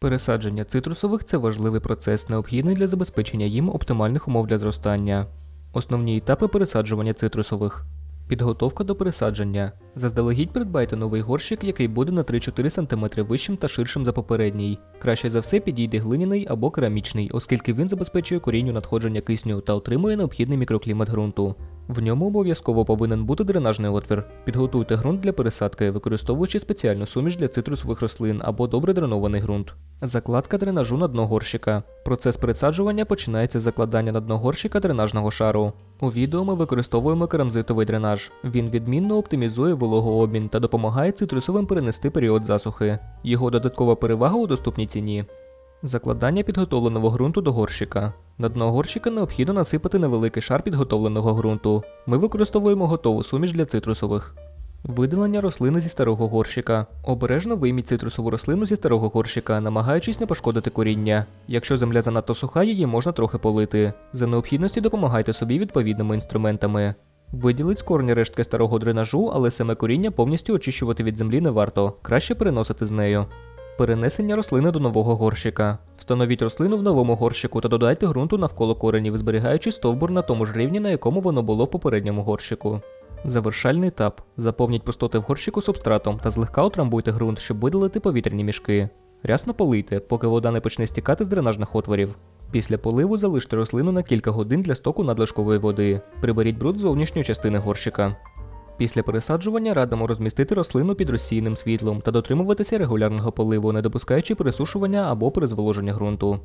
Пересадження цитрусових це важливий процес, необхідний для забезпечення їм оптимальних умов для зростання. Основні етапи пересаджування цитрусових. Підготовка до пересадження. Заздалегідь придбайте новий горщик, який буде на 3-4 см вищим та ширшим за попередній. Краще за все підійде глиняний або керамічний, оскільки він забезпечує корінню надходження кисню та отримує необхідний мікроклімат ґрунту. В ньому обов'язково повинен бути дренажний отвір. Підготуйте ґрунт для пересадки, використовуючи спеціальну суміш для цитрусових рослин або добре дренований ґрунт. Закладка дренажу на дно горщика. Процес пересаджування починається з закладання на дно горщика дренажного шару. У відео ми використовуємо керамзитовий дренаж. Він відмінно оптимізує вологообмін та допомагає цитрусовим перенести період засухи. Його додаткова перевага у доступній ціні. Закладання підготовленого ґрунту до горщика. На дно горщика необхідно насипати невеликий шар підготовленого ґрунту. Ми використовуємо готову суміш для цитрусових. Видалення рослини зі старого горщика. Обережно вийміть цитрусову рослину зі старого горщика, намагаючись не пошкодити коріння. Якщо земля занадто суха, її можна трохи полити. За необхідності допомагайте собі відповідними інструментами. Виділіть з корня рештки старого дренажу, але саме коріння повністю очищувати від землі не варто, краще переносити з нею. Перенесення рослини до нового горщика. Встановіть рослину в новому горщику та додайте ґрунту навколо коренів, зберігаючи стовбур на тому ж рівні, на якому воно було в попередньому горщику. Завершальний етап. Заповніть пустоти в горщику субстратом та злегка утрамбуйте ґрунт, щоб видалити повітряні мішки. Рясно полийте, поки вода не почне стікати з дренажних отворів. Після поливу залиште рослину на кілька годин для стоку надлишкової води. Приберіть бруд з зовнішньої частини горщика. Після пересаджування радимо розмістити рослину під розсійним світлом та дотримуватися регулярного поливу, не допускаючи пересушування або перезволоження ґрунту.